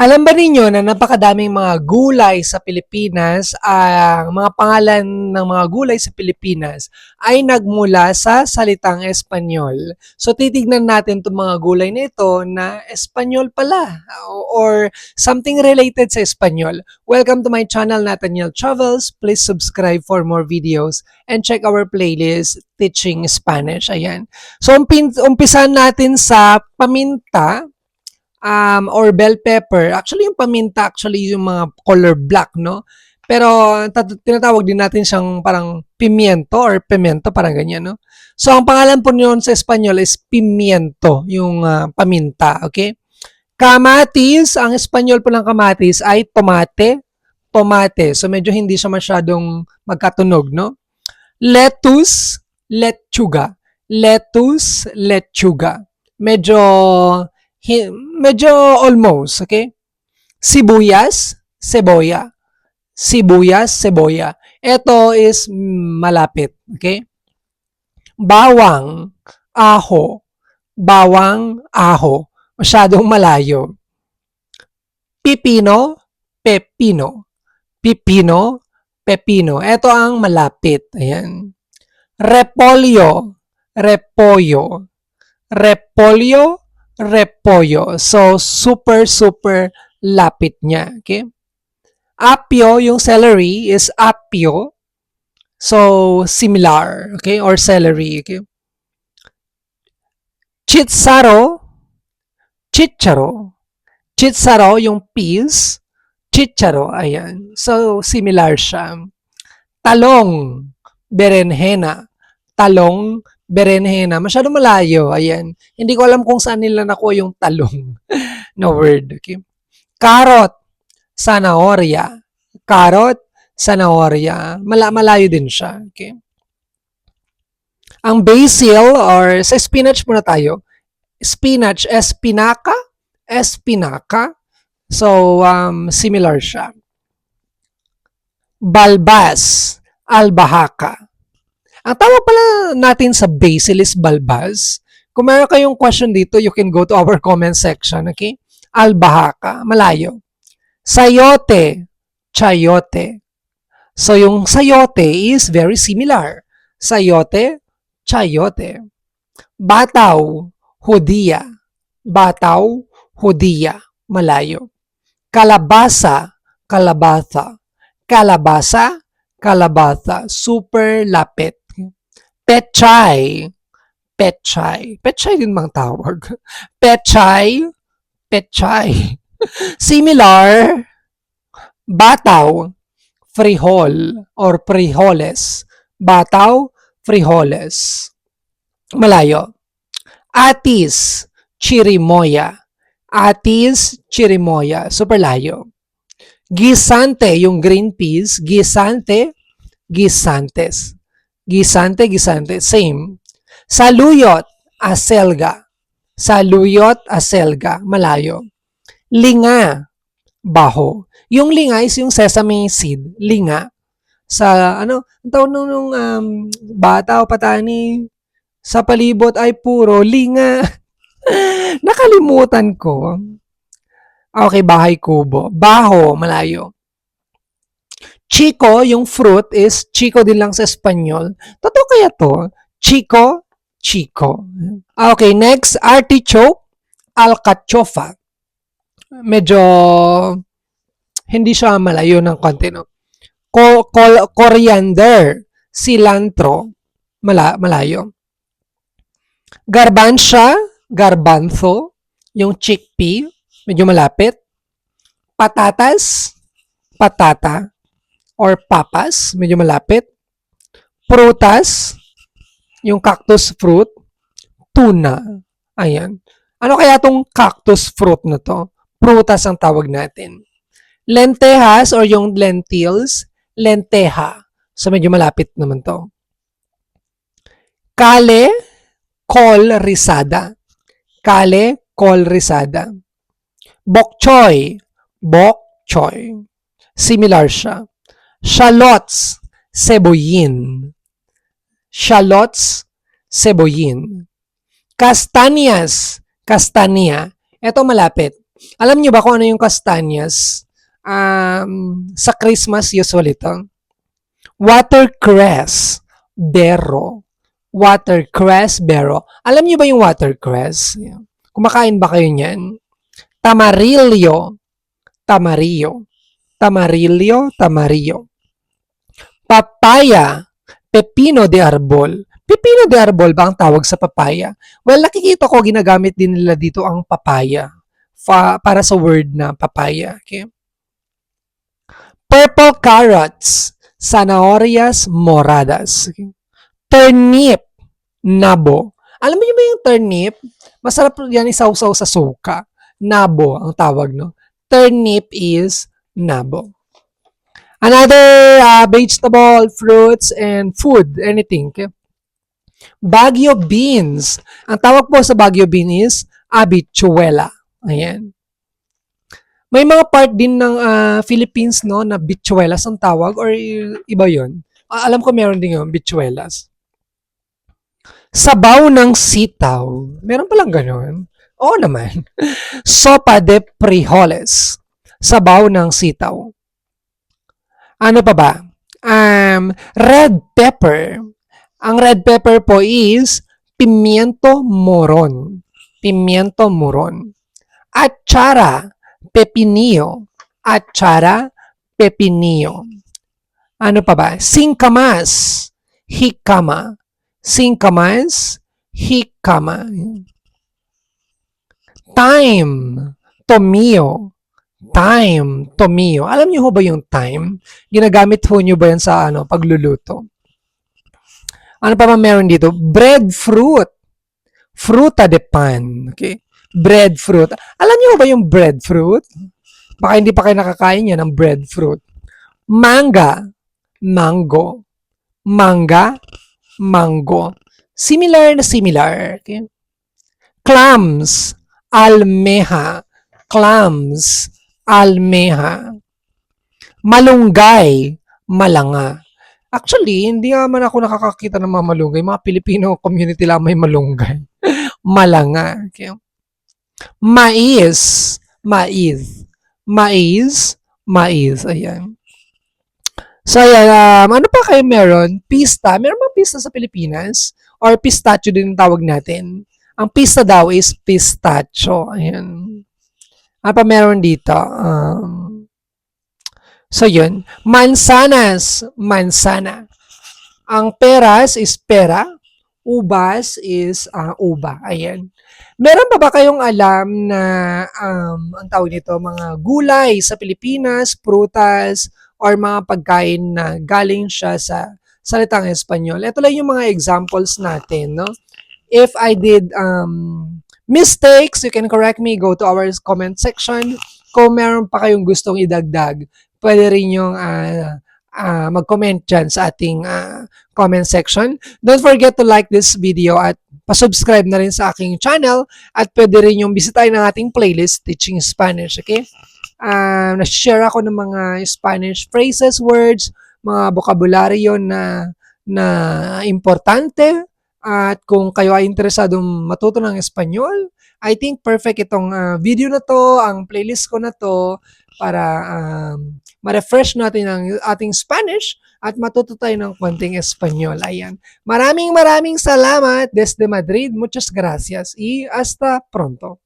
Alam ba ninyo na napakadaming mga gulay sa Pilipinas, ang mga pangalan ng mga gulay sa Pilipinas ay nagmula sa salitang Espanyol. So titignan natin itong mga gulay na ito na Espanyol pala or something related sa Espanyol. Welcome to my channel Nathaniel Travels. Please subscribe for more videos and check our playlist Teaching Spanish. Ayan. So umpin- umpisan natin sa paminta um, or bell pepper. Actually, yung paminta, actually, yung mga color black, no? Pero, tinatawag din natin siyang parang pimiento or pimento, parang ganyan, no? So, ang pangalan po niyon sa Espanyol is pimiento, yung ah, paminta, okay? Kamatis, ang Espanyol po ng kamatis ay tomate, tomate. So, medyo hindi siya masyadong magkatunog, no? Lettuce, lechuga. Lettuce, lechuga. Medyo medyo almost, okay? Sibuyas, seboya. Sibuyas, seboya. Ito is malapit, okay? Bawang, aho. Bawang, aho. Masyadong malayo. Pipino, pepino. Pipino, pepino. Ito ang malapit. Ayan. Repolyo, repolyo. Repolyo, repolyo. So, super, super lapit niya. Okay? Apio, yung celery is apio. So, similar. Okay? Or celery. Okay? Chitsaro, chicharo. Chitsaro, yung peas. Chicharo, ayan. So, similar siya. Talong, berenjena. Talong, berenjena. Masyado malayo. Ayan. Hindi ko alam kung saan nila nakuha yung talong na word. Okay? Carrot, zanahoria. Carrot, zanahoria. Mala malayo din siya. Okay? Ang basil or sa spinach muna tayo. Spinach, espinaca, espinaca. So, um, similar siya. Balbas, albahaca. Ang tawag pala natin sa basil is balbas. Kung meron kayong question dito, you can go to our comment section, okay? Albahaca, malayo. Sayote, chayote. So, yung sayote is very similar. Sayote, chayote. Bataw, hudiya. Bataw, hudiya. Malayo. Kalabasa, kalabasa. Kalabasa, kalabasa. Super lapit. Pechay, pechay. Pechay din bang tawag? Pechay, pechay. Similar, bataw, frijol or frijoles. Bataw, frijoles. Malayo. Atis, chirimoya. Atis, chirimoya. Super layo. Gisante, yung green peas. Gisante, gisantes. Gisante, gisante. Same. Saluyot, aselga. Saluyot, aselga. Malayo. Linga, baho. Yung linga is yung sesame seed. Linga. Sa, ano, tawag nung, nung um, bata o patani, sa palibot ay puro linga. Nakalimutan ko. Okay, bahay kubo. Baho, malayo. Chico, yung fruit is Chico din lang sa Espanyol. Totoo kaya to? Chico, Chico. Okay, next, artichoke, alcachofa. Medyo hindi siya malayo ng konti, no? Co- col- coriander, cilantro, mala- malayo. Garbansya, garbanzo, yung chickpea, medyo malapit. Patatas, patata, or papas, medyo malapit. Prutas, yung cactus fruit. Tuna, ayan. Ano kaya tong cactus fruit na to? Prutas ang tawag natin. Lentejas or yung lentils, lenteja. So medyo malapit naman to. Kale, col rizada. Kale, col rizada. Bok choy, bok choy. Similar siya. Shallots, seboyin. Shallots, seboyin. Castañas, castania. Ito malapit. Alam niyo ba kung ano yung kastanyas? Um, sa Christmas usually to. Watercress, bero. Watercress, bero. Alam niyo ba yung watercress? Kumakain ba kayo niyan? Tamarillo, tamarillo. Tamarillo, tamarillo. Papaya, pepino de arbol. Pepino de arbol ba ang tawag sa papaya? Well, nakikita ko ginagamit din nila dito ang papaya fa- para sa word na papaya. Okay? Purple carrots, zanahorias moradas. Okay? Turnip, nabo. Alam mo ba yung turnip? Masarap yan isawsaw sa suka. Nabo ang tawag, no? Turnip is nabo. Another uh, vegetable, fruits, and food, anything. Okay? Baguio beans. Ang tawag po sa Baguio bean is abituela. Ayan. May mga part din ng ah, Philippines no na bituelas ang tawag or iba 'yon. alam ko meron din 'yon, bituelas. Sabaw ng sitaw. Meron palang gano'n. Oo naman. Sopa de frijoles. Sabaw ng sitaw. Ano pa ba? Um, red pepper. Ang red pepper po is pimiento moron. Pimiento moron. Atsara, pepinillo. Atsara, pepinillo. Ano pa ba? Singkamas, hikama. Singkamas, hikama. Time, tomio. Time, tomio. Alam niyo ho ba yung time? Ginagamit ho niyo ba yan sa ano, pagluluto? Ano pa ba meron dito? Breadfruit. Fruta de pan. Okay? Breadfruit. Alam niyo ba yung breadfruit? Baka hindi pa kayo nakakain yan ng breadfruit. Manga. Mango. Manga. Mango. Similar na similar. Okay? Clams. Almeja. Clams. Almeja. Malunggay. Malanga. Actually, hindi naman ako nakakakita ng mga malunggay. Mga Pilipino community lang may malunggay. Malanga. Okay? Mais. Mais. Mais. Mais. Ayan. So, ayan. Um, ano pa kayo meron? Pista. Meron ba pista sa Pilipinas? Or pistachio din ang tawag natin? Ang pista daw is pistachio. Ayan. Ano pa meron dito? Um, so, yun. Mansanas. Mansana. Ang peras is pera. Ubas is ah, uba. Ayan. Meron pa ba kayong alam na um, ang tawag nito, mga gulay sa Pilipinas, prutas, or mga pagkain na galing siya sa salitang Espanyol? Ito lang yung mga examples natin, no? If I did um, mistakes, you can correct me. Go to our comment section. Kung meron pa kayong gustong idagdag, pwede rin yung ah, ah, mag-comment dyan sa ating ah, comment section. Don't forget to like this video at pasubscribe na rin sa aking channel at pwede rin yung bisitahin ng ating playlist Teaching Spanish, okay? Uh, na-share ako ng mga Spanish phrases, words, mga bokabularyo na na importante at kung kayo ay interesadong matuto ng Espanyol, I think perfect itong ah, video na to, ang playlist ko na to para um, ma-refresh natin ang ating Spanish at matuto tayo ng konting Espanyol. Ayan. Maraming maraming salamat desde Madrid. Muchas gracias y hasta pronto.